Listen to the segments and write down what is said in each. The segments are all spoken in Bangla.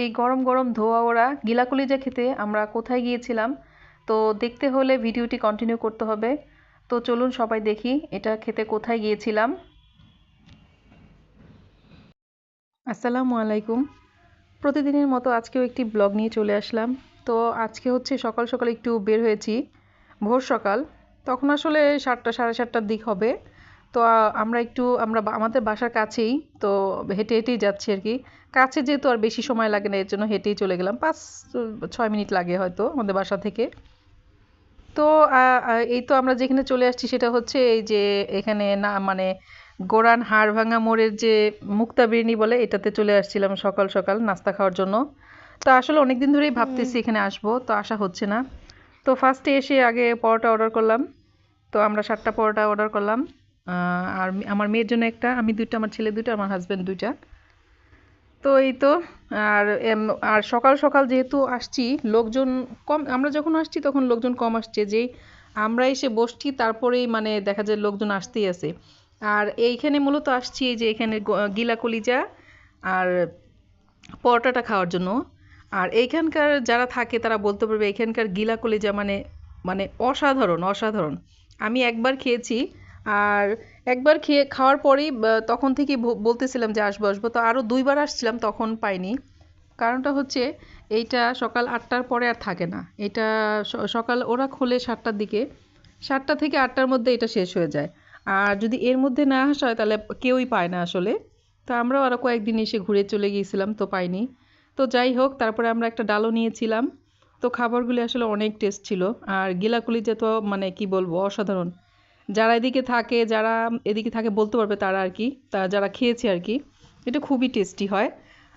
এই গরম গরম ধোয়া ওড়া গিলা কলিজা খেতে আমরা কোথায় গিয়েছিলাম, তো দেখতে হলে ভিডিওটি কন্টিনিউ করতে হবে। তো চলুন সবাই দেখি এটা খেতে কোথায় গিয়েছিলাম। আসসালামু আলাইকুম। প্রতিদিনের মতো আজকেও একটি ব্লগ নিয়ে চলে আসলাম। তো আজকে হচ্ছে সকাল সকাল একটু বের হয়েছি, ভোর সকাল। তখন আসলে সাতটা, সাড়ে সাতটার দিক হবে। তো আমরা একটু আমরা আমাদের বাসার কাছেই তো হেঁটে হেঁটেই যাচ্ছি আর কি। কাছে যেহেতু আর বেশি সময় লাগে না এর জন্য হেঁটেই চলে গেলাম। পাঁচ ছয় মিনিট লাগে হয়তো আমাদের বাসা থেকে। তো এই তো আমরা যেখানে চলে আসছি সেটা হচ্ছে এই যে এখানে না মানে গোরান হাড়ভাঙা মোড়ের যে মুক্তা বিরিয়ানি বলে এটাতে চলে আসছিলাম সকাল সকাল নাস্তা খাওয়ার জন্য। তো আসলে অনেক দিন ধরেই ভাবতেছি এখানে আসব তো আসা হচ্ছে না। তো ফার্স্টে এসে আগে পরোটা অর্ডার করলাম। তো আমরা সাতটা পরোটা অর্ডার করলাম। আর আমার মেয়ের জন্য একটা, আমি দুইটা, আমার ছেলে দুইটা, আমার হাজব্যান্ড দুইটা। তো এই তো, আর আর সকাল সকাল যেহেতু আসছি, লোকজন কম, আমরা যখন আসছি তখন লোকজন কম আসছে, যেই আমরা এসে বসছি তারপরেই মানে দেখা যায় লোকজন আসতেই আছে। আর এইখানে মূলত আসছি এই যে এখানে গিলা কলিজা আর পরোটাটা খাওয়ার জন্য। আর এইখানকার যারা থাকে তারা বলতে পারবে এখানকার গিলা কলিজা মানে মানে অসাধারণ অসাধারণ। আমি একবার খেয়েছি আর একবার খেয়ে, খাওয়ার পরেই তখন থেকে বলতেছিলাম যে আসব আসব। তো আরও দুইবার আসছিলাম, তখন পাইনি। কারণটা হচ্ছে, এইটা সকাল আটটার পরে আর থাকে না। এটা সকাল ওরা খোলে সাতটার দিকে। সাতটা থেকে আটটার মধ্যে এটা শেষ হয়ে যায়। আর যদি এর মধ্যে না আসা হয়, তাহলে কেউই পায় না আসলে। তো আমরাও আরও কয়েকদিন এসে ঘুরে চলে গিয়েছিলাম, তো পাইনি। তো যাই হোক, তারপরে আমরা একটা ডালও নিয়েছিলাম। তো খাবারগুলি আসলে অনেক টেস্ট ছিল। আর গিলাকুলিতে তো মানে কি বলব, অসাধারণ। যারা এদিকে থাকে, যারা এদিকে থাকে বলতে পারবে তারা আর কি তারা যারা খেয়েছে আর কি, এটা খুবই টেস্টি হয়।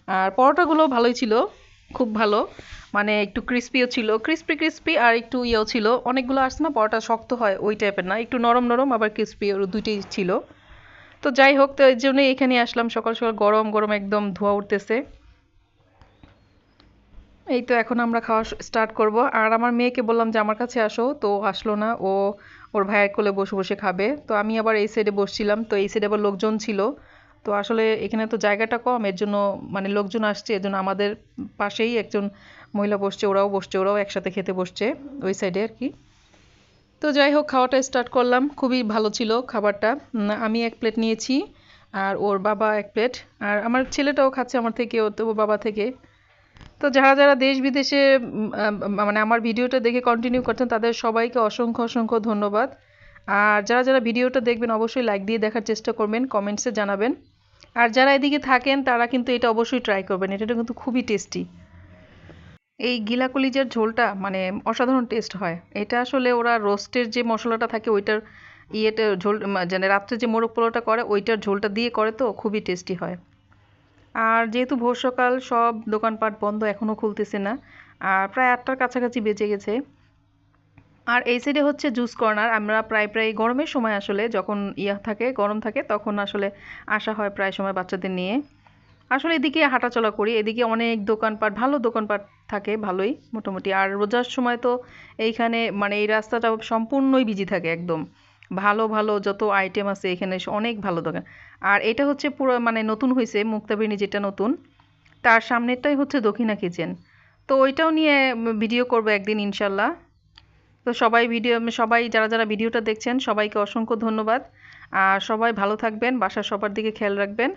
আর পরোটাগুলো ভালোই ছিল, খুব ভালো মানে একটু ক্রিস্পিও ছিল ক্রিস্পি ক্রিস্পি আর একটু ইয়েও ছিল। অনেকগুলো আসছে না, পরোটা শক্ত হয় ওই টাইপের না, একটু নরম নরম, আবার ক্রিস্পি ওর দুইটাই ছিল। তো যাই হোক, তো এর জন্যই এখানে আসলাম, সকাল সকাল গরম গরম একদম ধোয়া উঠতেছে। এই তো এখন আমরা খাওয়া স্টার্ট করব। আর আমার মেয়েকে বললাম যে, আমার কাছে আসো। তো আসলো না। ও ওর ভাইয়ের কোলে বসে বসে খাবে। তো আমি আবার এই সাইডে বসছিলাম। তো এই সাইডে আবার লোকজন ছিল। তো আসলে এখানে তো জায়গাটা কম। এর জন্য মানে লোকজন আসছে। এর জন্য আমাদের পাশেই একজন মহিলা বসছে, ওরাও বসছে, ওরাও একসাথে খেতে বসছে ওই সাইডে আর কি তো যাই হোক, খাওয়াটা স্টার্ট করলাম। খুবই ভালো ছিল খাবারটা। আমি এক প্লেট নিয়েছি, আর ওর বাবা এক প্লেট আর আমার ছেলেটাও খাচ্ছে আমার থেকে ও তো বাবা থেকে। তো যারা যারা দেশ বিদেশে মানে আমার ভিডিওটা দেখে কন্টিনিউ করছেন, তাদের সবাইকে অসংখ্য অসংখ্য ধন্যবাদ। আর যারা যারা ভিডিওটা দেখবেন, অবশ্যই লাইক দিয়ে দেখার চেষ্টা করবেন কমেন্টসে জানাবেন। আর যারা এদিকে থাকেন, তারা কিন্তু এটা অবশ্যই ট্রাই করবেন, এটা কিন্তু খুবই টেস্টি এই গিলা কলিজার ঝোলটা মানে অসাধারণ টেস্ট হয়। এটা আসলে ওরা রোস্টের যে মশলাটা থাকে, ওইটার ইয়েটা ঝোল মানে রাত্রে যে মোরগ পোলাওটা করে, ওইটার ঝোলটা দিয়ে করে তো, খুবই টেস্টি হয়। আর যেহেতু ভোর সকাল সব দোকানপাট বন্ধ এখনও খুলতেছে না। আর প্রায় আটটার কাছাকাছি বেজে গেছে। আর এই সাইডে হচ্ছে জুস কর্নার আমরা প্রায় প্রায় গরমের সময় আসলে যখন ইয়া থাকে, গরম থাকে, তখন আসলে আসা হয় প্রায় সময় বাচ্চাদের নিয়ে। আসলে এদিকে হাঁটাচলা করি। এদিকে অনেক দোকানপাট, ভালো দোকানপাট থাকে, ভালোই মোটামুটি। আর রোজার সময় তো এইখানে মানে এই রাস্তাটা সম্পূর্ণই বিজি থাকে একদম। ভালো ভালো যত আইটেম আছে এখানে অনেক ভালো দোকান। আর এটা হচ্ছে পুরো মানে নতুন হয়েছে মুক্তাবিনী যেটা নতুন। তার সামনেরটাই হচ্ছে দক্ষিণা কিচেন তো ওইটাও নিয়ে ভিডিও করব একদিন ইনশাল্লাহ। তো সবাই ভিডিও সবাই যারা যারা ভিডিওটা দেখছেন, সবাইকে অসংখ্য ধন্যবাদ। আর সবাই ভালো থাকবেন, বাসার সবার দিকে খেয়াল রাখবেন।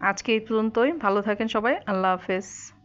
আজকে এই পর্যন্তই, ভালো থাকেন সবাই, আল্লাহ হাফেজ।